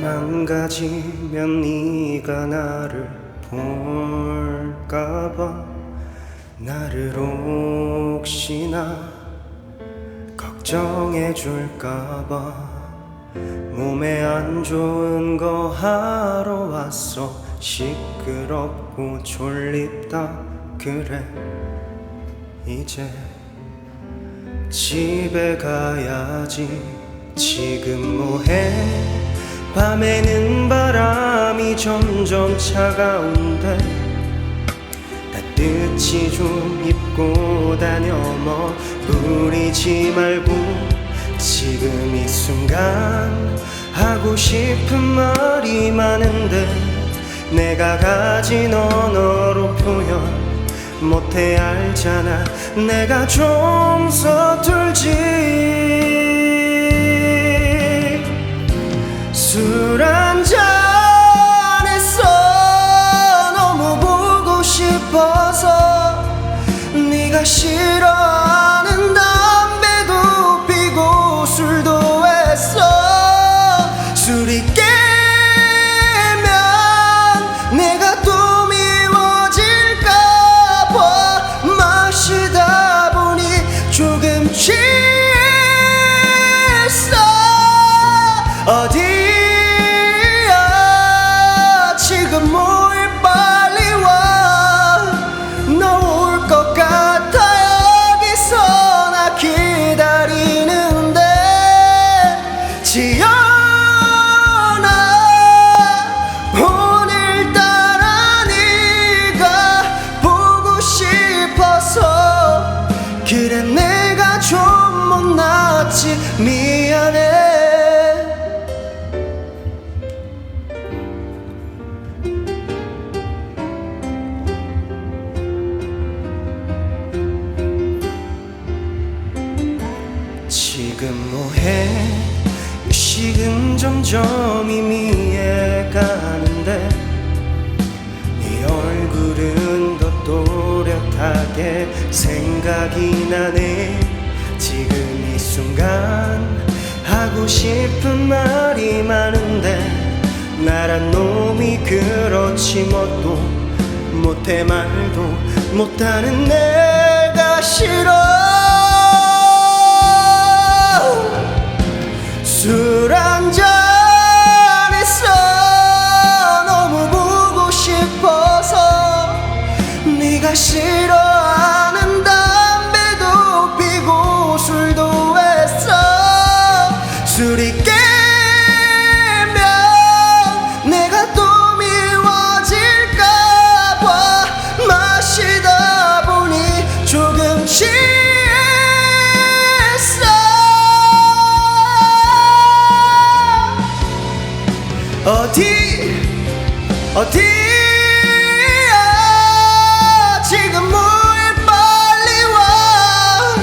망가지면 네가 나를 볼까봐. 나를 혹시나 걱정해 줄까봐. 몸에 안 좋은 거 하러 왔어. 시끄럽고 졸립다. 그래 이제 집에 가야지. 지금 뭐해 밤에는 바람이 점점 차가운데 따뜻히 좀 입고 다녀 뭐 부리지 말고 지금 이 순간 하고 싶은 말이 많은데 내가 가진 언어로 표현 못해 알잖아. 내가 좀 서툴지 싫어 내가 좀 못났지. 미안해. 지금 뭐해? 의식은 점점 희미해 가는데 네 얼굴은 더 또렷 하게 생각이 나네. 지금 이 순간 하고 싶은 말이 많은데 나란 놈이 그렇지 뭐또 못해 말도 못하는 내가 싫어. 술한 어디야? 지금 물 빨리 와.